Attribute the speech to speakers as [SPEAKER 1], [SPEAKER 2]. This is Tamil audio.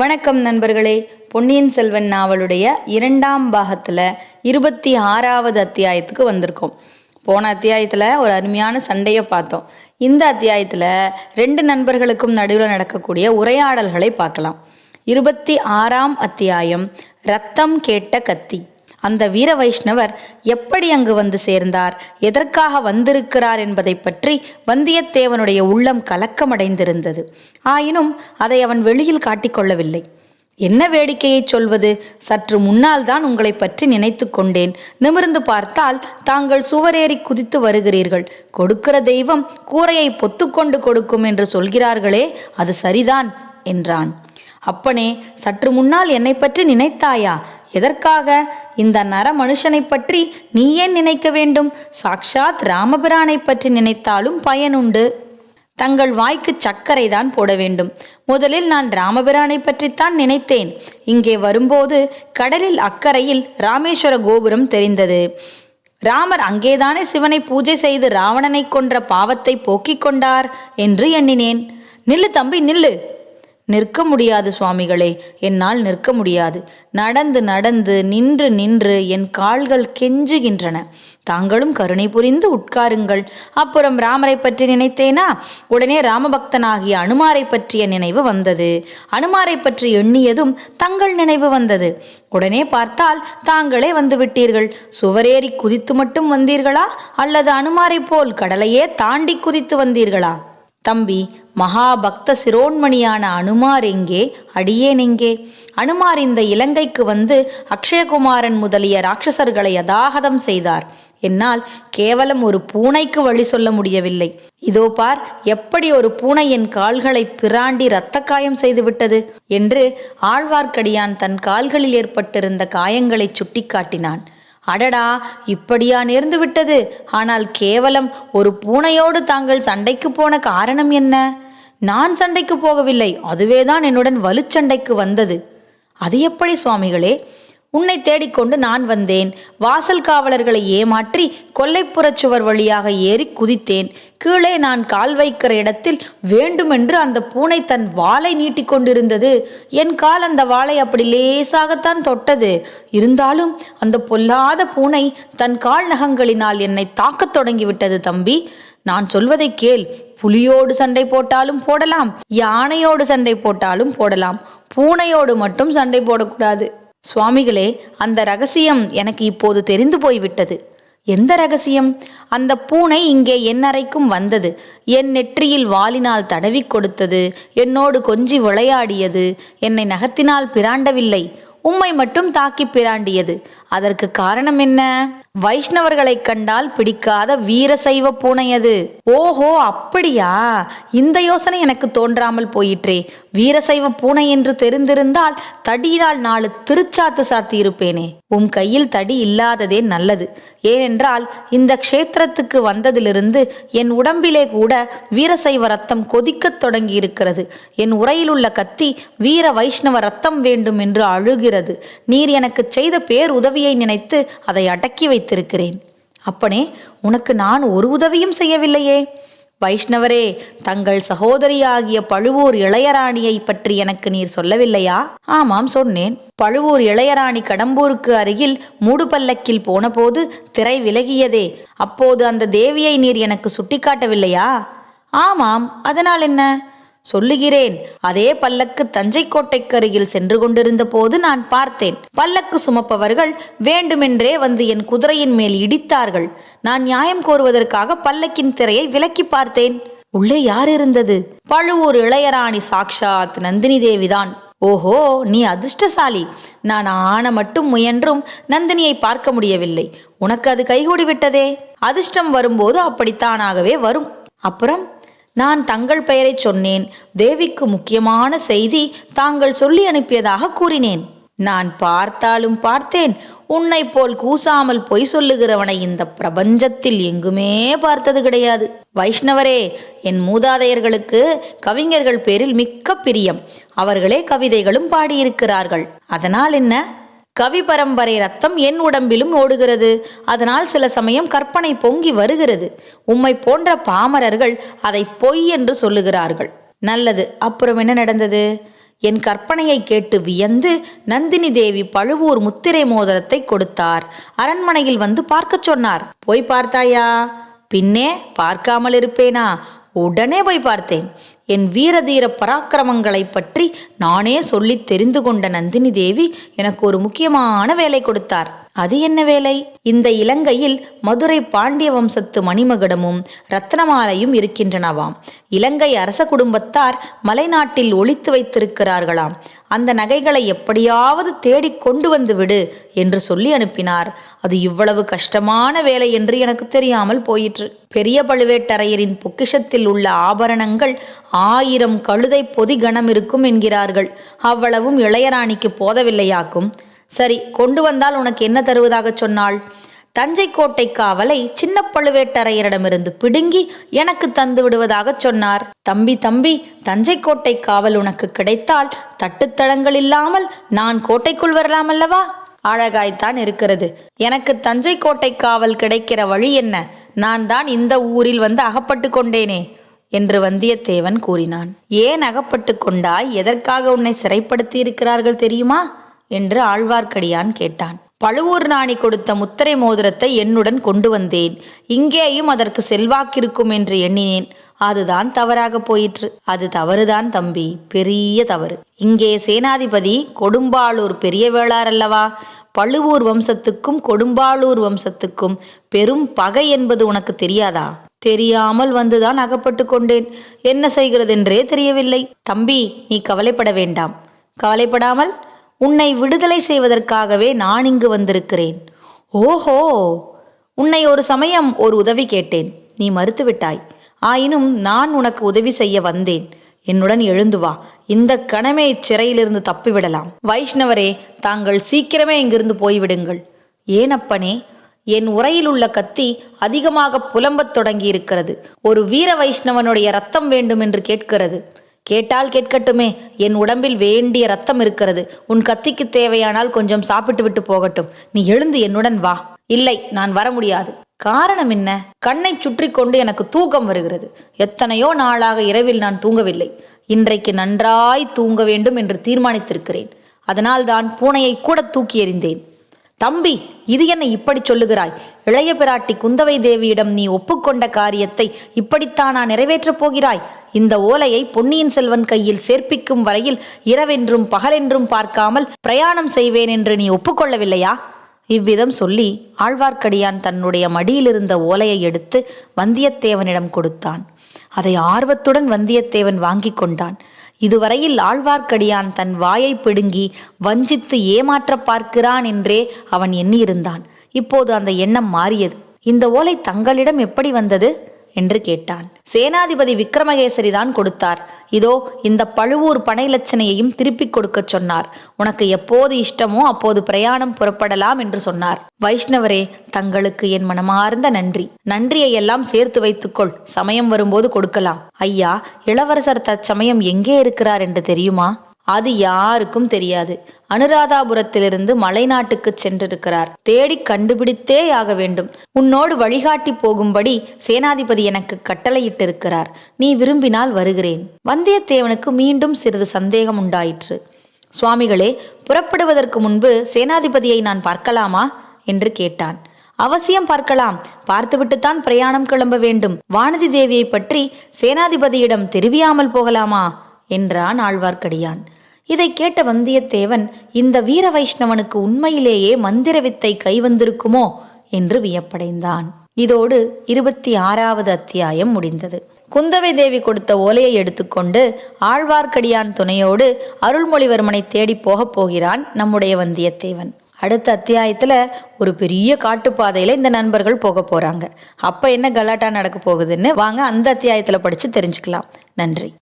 [SPEAKER 1] வணக்கம் நண்பர்களே. பொன்னியின் செல்வன் நாவலுடைய இரண்டாம் பாகத்தில் இருபத்தி ஆறாவது அத்தியாயத்துக்கு வந்திருக்கோம். போன அத்தியாயத்தில் ஒரு அருமையான சண்டையை பார்த்தோம். இந்த அத்தியாயத்தில் ரெண்டு நண்பர்களுக்கும் நடுவில் நடக்கக்கூடிய உரையாடல்களை பார்க்கலாம். இருபத்தி ஆறாம் அத்தியாயம் ரத்தம் கேட்ட கத்தி. அந்த வீர வைஷ்ணவர் எப்படி அங்கு வந்து சேர்ந்தார் எதற்காக வந்திருக்கிறார் என்பதை பற்றி வந்தியத்தேவனுடைய உள்ளம் கலக்கமடைந்திருந்தது. ஆயினும் அதை அவன் வெளியில் காட்டிக்கொள்ளவில்லை என்ன வேடிக்கையை சொல்வது? சற்று முன்னால் தான் உங்களை பற்றி நினைத்து கொண்டேன். நிமிர்ந்து பார்த்தால் தாங்கள் சுவரேறி குதித்து வருகிறீர்கள். கொடுக்கிற தெய்வம் கூரையை பொத்துக்கொண்டு கொடுக்கும் என்று சொல்கிறார்களே அது சரிதான் என்றான். அப்பனே சற்று முன்னால் என்னை பற்றி நினைத்தாயா? எதற்காக? இந்த நர மனுஷனை பற்றி நீ ஏன் நினைக்க வேண்டும்? சாக்ஷாத் ராமபிரானை பற்றி நினைத்தாலும் பயனுண்டு. தங்கள் வாய்க்கு சர்க்கரை தான் போட வேண்டும். முதலில் நான் ராமபிரானை பற்றித்தான் நினைத்தேன். இங்கே வரும்போது கடலில் அக்கறையில் ராமேஸ்வர கோபுரம் தெரிந்தது. ராமர் அங்கேதானே சிவனை பூஜை செய்து ராவணனை கொன்ற பாவத்தை போக்கிக் கொண்டார் என்று எண்ணினேன். நில்லு தம்பி நில்லு. நிற்க முடியாது சுவாமிகளே என்னால் நிற்க முடியாது. நடந்து நடந்து நின்று நின்று என் கால்கள் கெஞ்சுகின்றன. தாங்களும் கருணை புரிந்து உட்காருங்கள். அப்புறம் ராமரை பற்றி நினைத்தேனா? உடனே ராமபக்தனாகிய அனுமாரை பற்றிய நினைவு வந்தது. அனுமாரை பற்றி எண்ணியதும் தங்கள் நினைவு வந்தது. உடனே பார்த்தால் தாங்களே வந்து விட்டீர்கள் சுவரேறி குதித்து மட்டும் வந்தீர்களா? அல்லது அனுமாரை போல் கடலையே தாண்டி குதித்து வந்தீர்களா? தம்பி மகாபக்த சிரோன்மணியான அனுமார் எங்கே? அடியேன் எங்கே? அனுமார் இந்த இலங்கைக்கு வந்து அக்ஷயகுமாரன் முதலிய ராட்சசர்களை யதாகதம் செய்தார். என்னால் கேவலம் ஒரு பூனைக்கு வழி சொல்ல முடியவில்லை. இதோ பார் எப்படி ஒரு பூனை என் கால்களை பிராண்டி இரத்த காயம் செய்துவிட்டது? என்று ஆழ்வார்க்கடியான் தன் கால்களில் ஏற்பட்டிருந்த காயங்களை சுட்டிக்காட்டினான். அடடா இப்படியா நேர்ந்து விட்டது. ஆனால் கேவலம் ஒரு பூனையோடு தாங்கள் சண்டைக்கு போன காரணம் என்ன? நான் சண்டைக்கு போகவில்லை. அதுவேதான் என்னுடன் வலுச்சண்டைக்கு வந்தது. அது எப்படி சுவாமிகளே? உன்னை தேடிக்கொண்டு நான் வந்தேன். வாசல் காவலர்களை ஏமாற்றி கொல்லைப்புறச் சுவர் வழியாக ஏறி குதித்தேன். கீழே நான் கால் வைக்கிற இடத்தில் வேண்டுமென்று அந்த பூனை தன் வாளை நீட்டிக்கொண்டிருந்தது என் கால் அந்த வாளை அப்படி லேசாகத்தான் தொட்டது. இருந்தாலும் அந்த பொல்லாத பூனை தன் கால் நகங்களினால் என்னை தாக்கத் தொடங்கிவிட்டது தம்பி. நான் சொல்வதை கேள். புலியோடு சண்டை போட்டாலும் போடலாம் யானையோடு சண்டை போட்டாலும் போடலாம். பூனையோடு மட்டும் சண்டை போடக்கூடாது. சுவாமிகளே அந்த ரகசியம் எனக்கு இப்போது தெரிந்து போய்விட்டது. எந்த ரகசியம்? அந்த பூனை இங்கே என் அறைக்கும் வந்தது. என் நெற்றியில் வாளினால் தடவி கொடுத்தது. என்னோடு கொஞ்சி விளையாடியது. என்னை நகத்தினால் பிராண்டவில்லை. உம்மை மட்டும் தாக்கி பிராண்டியது. அதற்கு காரணம் என்ன? வைஷ்ணவர்களை கண்டால் பிடிக்காத வீரசைவ பூனை அது. ஓஹோ அப்படியா? இந்த யோசனை எனக்கு தோன்றாமல் போயிற்றே. வீரசைவ பூனை என்று தெரிந்திருந்தால் தடியினால் நாலு திருச்சாத்து சாத்தி இருப்பேனே உம் கையில் தடி இல்லாததே நல்லது. ஏனென்றால் இந்த க்ஷேத்திரத்துக்கு வந்ததிலிருந்து என் உடம்பிலே கூட வீரசைவ ரத்தம் கொதிக்கத் தொடங்கி இருக்கிறது என் உரையில் உள்ள கத்தி வீர வைஷ்ணவ ரத்தம் வேண்டும் என்று அழுகிறது. நீர் எனக்கு செய்த பேர் உதவியை நினைத்து அதை அடக்கி வைத்திருக்கிறேன். அப்பனே உனக்கு நான் ஒரு உதவியும் செய்யவில்லையே. வைஷ்ணவரே தங்கள் சகோதரியாகிய பழுவூர் இளையராணியை பற்றி எனக்கு நீர் சொல்லவில்லையா? ஆமாம் சொன்னேன். பழுவூர் இளையராணி கடம்பூருக்கு அருகில் மூடு பல்லக்கில் போனபோது திரை விலகியதே. அப்போது அந்த தேவியை நீர் எனக்கு சுட்டிக்காட்டவில்லையா? ஆமாம் அதனால் என்ன? சொல்லுகிறேன். அதே பல்லக்கு தஞ்சை கோட்டைக்கருகில் சென்று கொண்டிருந்த போது நான் பார்த்தேன். பல்லக்கு சுமப்பவர்கள் வேண்டுமென்றே வந்து என் குதிரையின் மேல் இடித்தார்கள். நான் நியாயம் கோருவதற்காக பல்லக்கின் திரையை விலக்கி பார்த்தேன். உள்ளே யார் இருந்தது? பழுவூர் இளையராணி சாக்ஷாத் நந்தினி தேவிதான். ஓஹோ நீ அதிர்ஷ்டசாலி. நான் ஆன மட்டும் முயன்றும் நந்தினியை பார்க்க முடியவில்லை. உனக்கு அது கைகூடி விட்டதே. அதிர்ஷ்டம் வரும்போது அப்படித்தானாகவே வரும். அப்புறம்? நான் தங்கள் பெயரை சொன்னேன். தேவிக்கு முக்கியமான செய்தி தாங்கள் சொல்லி அனுப்பியதாக கூறினேன். நான் பார்த்தாலும் பார்த்தேன். உன்னை போல் கூசாமல் பொய் சொல்லுகிறவனை இந்த பிரபஞ்சத்தில் எங்குமே பார்த்தது கிடையாது. வைஷ்ணவரே என் மூதாதையர்களுக்கு கவிஞர்கள் பேரில் மிக்க பிரியம். அவர்களே கவிதைகளும் பாடியிருக்கிறார்கள். அதனால் என்ன? கவி பரம்பரை ரத்தம் என் உடம்பிலும் ஓடுகிறது. அதனால் சில சமயம் கற்பனை பொங்கி வருகிறது. உம்மை போன்ற பாமரர்கள் அதை பொய் என்று சொல்லுகிறார்கள். நல்லது அப்புறம் என்ன நடந்தது? என் கற்பனையை கேட்டு வியந்து நந்தினி தேவி பழுவூர் முத்திரை மோதிரத்தை கொடுத்தார். அரண்மனையில் வந்து பார்க்கச் சொன்னார். போய் பார்த்தாயா? பின்னே பார்க்காமல் இருப்பேனா? உடனே போய் பார்த்தேன். என் வீரதீர பராக்கிரமங்களைப் பற்றி நானே சொல்லி தெரிந்து கொண்ட நந்தினி தேவி எனக்கு ஒரு முக்கியமான வேலை கொடுத்தார். அது என்ன வேலை? இந்த இலங்கையில் மதுரை பாண்டிய வம்சத்து மணிமகுடமும் ரத்னமாலையும் இருக்கின்றனவாம். இலங்கை அரச குடும்பத்தார் மலைநாட்டில் ஒழித்து வைத்திருக்கிறார்களாம். அந்த நகைகளை எப்படியாவது தேடிக் கொண்டு வந்து விடு என்று சொல்லி அனுப்பினார். அது இவ்வளவு கஷ்டமான வேலை என்று எனக்கு தெரியாமல் போயிற்று. பெரிய பழுவேட்டரையரின் பொக்கிஷத்தில் உள்ள ஆபரணங்கள் ஆயிரம் கழுதை பொதி கணம் இருக்கும் என்கிறார்கள். அவ்வளவும் இளையராணிக்கு போதவில்லையாக்கும்? சரி கொண்டு வந்தால் உனக்கு என்ன தருவதாகச் சொன்னாள்? தஞ்சை கோட்டை காவலை சின்ன பழுவேட்டரையரிடமிருந்து பிடுங்கி எனக்கு தந்து விடுவதாக சொன்னார். தம்பி தம்பி தஞ்சை கோட்டை காவல் உனக்கு கிடைத்தால் தட்டுத்தடங்கள் இல்லாமல் நான் கோட்டைக்குள் வரலாம் அல்லவா? அழகாய்த்தான் இருக்கிறது. எனக்கு தஞ்சை கோட்டை காவல் கிடைக்கிற வழி என்ன? நான் தான் இந்த ஊரில் வந்து அகப்பட்டு கொண்டேனே என்று வந்தியத்தேவன் கூறினான். ஏன் அகப்பட்டு கொண்டாய்? எதற்காக உன்னை சிறைப்படுத்தி இருக்கிறார்கள் தெரியுமா? என்று ஆழ்வார்க்கடியான் கேட்டான். பழுவூர் நாணி கொடுத்த முத்திரை மோதிரத்தை என்னுடன் கொண்டு வந்தேன். இங்கேயும் அதற்கு செல்வாக்கிருக்கும் என்று எண்ணினேன். அதுதான் தவறாக போயிற்று. அது தவறுதான் தம்பி. பெரிய தவறு. இங்கே சேனாதிபதி கொடும்பாளூர் பெரிய வேளார் அல்லவா? பழுவூர் வம்சத்துக்கும் கொடும்பாளூர் வம்சத்துக்கும் பெரும் பகை என்பது உனக்கு தெரியாதா? தெரியாமல் வந்துதான் அகப்பட்டு கொண்டேன். என்ன செய்கிறதென்றே தெரியவில்லை. தம்பி நீ கவலைப்பட வேண்டாம். கவலைப்படாமல் உன்னை விடுதலை செய்வதற்காகவே நான் இங்கு வந்திருக்கிறேன். ஓஹோ! உன்னை ஒரு சமயம் ஒரு உதவி கேட்டேன். நீ மறுத்துவிட்டாய். ஆயினும் நான் உனக்கு உதவி செய்ய வந்தேன். என்னுடன் எழுந்து வா. இந்த கணமே இச்சிறையிலிருந்து தப்பிவிடலாம். வைஷ்ணவரே தாங்கள் சீக்கிரமே இங்கிருந்து போய்விடுங்கள். ஏன் அப்பனே? என் உரையில் உள்ள கத்தி அதிகமாக புலம்பத் தொடங்கி இருக்கிறது ஒரு வீர வைஷ்ணவனுடைய ரத்தம் வேண்டும் என்று கேட்கிறது. கேட்டால் கேட்கட்டுமே. என் உடம்பில் வேண்டிய ரத்தம் இருக்கிறது. உன் கத்திக்கு தேவையானால் கொஞ்சம் சாப்பிட்டு விட்டு போகட்டும். நீ எழுந்து என்னுடன் வா. இல்லை நான் வர முடியாது. காரணம் என்ன? கண்ணை சுற்றி கொண்டு எனக்கு தூக்கம் வருகிறது. எத்தனையோ நாளாக இரவில் நான் தூங்கவில்லை. இன்றைக்கு நன்றாய் தூங்க வேண்டும் என்று தீர்மானித்திருக்கிறேன். அதனால் தான் பூனையை கூட தூக்கி எறிந்தேன். தம்பி இது என்ன இப்படி சொல்லுகிறாய்? இளைய பிராட்டி குந்தவை தேவியிடம் நீ ஒப்புக்கொண்ட காரியத்தை இப்படித்தான் நான் நிறைவேற்றப் போகிறாய்? இந்த ஓலையை பொன்னியின் செல்வன் கையில் சேர்ப்பிக்கும் வரையில் இரவென்றும் பகலென்றும் பார்க்காமல் பிரயாணம் செய்வேன் என்று நீ ஒப்புக்கொள்ளவில்லையா? இவ்விதம் சொல்லி ஆழ்வார்க்கடியான் தன்னுடைய மடியிலிருந்த ஓலையை எடுத்து வந்தியத்தேவனிடம் கொடுத்தான். அதை ஆர்வத்துடன் வந்தியத்தேவன் வாங்கி கொண்டான். இதுவரையில் ஆழ்வார்க்கடியான் தன் வாயை பிடுங்கி வஞ்சித்து ஏமாற்ற பார்க்கிறான் என்றே அவன் எண்ணியிருந்தான். இப்போது அந்த எண்ணம் மாறியது. இந்த ஓலை தங்களிடம் எப்படி வந்தது? என்று கேட்டான். சேனாதிபதி விக்ரமகேசரி தான் கொடுத்தார். இதோ இந்த பழுவூர் பனை லட்சணையையும் திருப்பிக் கொடுக்கச் சொன்னார். உனக்கு எப்போது இஷ்டமோ அப்போது பிரயாணம் புறப்படலாம் என்று சொன்னார். வைஷ்ணவரே தங்களுக்கு என் மனமார்ந்த நன்றி. நன்றியை எல்லாம் சேர்த்து வைத்துக்கொள். சமயம் வரும்போது கொடுக்கலாம். ஐயா இளவரசர் தற்சமயம் எங்கே இருக்கிறார் என்று தெரியுமா? அது யாருக்கும் தெரியாது. அனுராதாபுரத்திலிருந்து மலைநாட்டுக்கு சென்றிருக்கிறார். தேடி கண்டுபிடித்தே ஆக வேண்டும். உன்னோடு வழிகாட்டி போகும்படி சேனாதிபதி எனக்கு கட்டளையிட்டிருக்கிறார். நீ விரும்பினால் வருகிறேன். வந்தியத்தேவனுக்கு மீண்டும் சிறிது சந்தேகம் உண்டாயிற்று. சுவாமிகளே புறப்படுவதற்கு முன்பு சேனாதிபதியை நான் பார்க்கலாமா? என்று கேட்டான். அவசியம் பார்க்கலாம். பார்த்துவிட்டுத்தான் பிரயாணம் கிளம்ப வேண்டும். வானதி தேவியை பற்றி சேனாதிபதியிடம் தெரிவியாமல் போகலாமா? என்றான் ஆழ்வார்க்கடியான். இதை கேட்ட வந்தியத்தேவன் இந்த வீர வைஷ்ணவனுக்கு உண்மையிலேயே மந்திர வித்தை கைவந்திருக்குமோ என்று வியப்படைந்தான். இதோடு இருபத்தி ஆறாவது அத்தியாயம் முடிந்தது. குந்தவை தேவி கொடுத்த ஓலையை எடுத்துக்கொண்டு ஆழ்வார்க்கடியான் துணையோடு அருள்மொழிவர்மனை தேடி போகப் போகிறான் நம்முடைய வந்தியத்தேவன். அடுத்த அத்தியாயத்தில் ஒரு பெரிய காட்டுப்பாதையில் இந்த நண்பர்கள் போக போகிறாங்க அப்போ என்ன கலாட்டா நடக்க போகுதுன்னு வாங்க அந்த அத்தியாயத்தில் படித்து தெரிஞ்சுக்கலாம். நன்றி.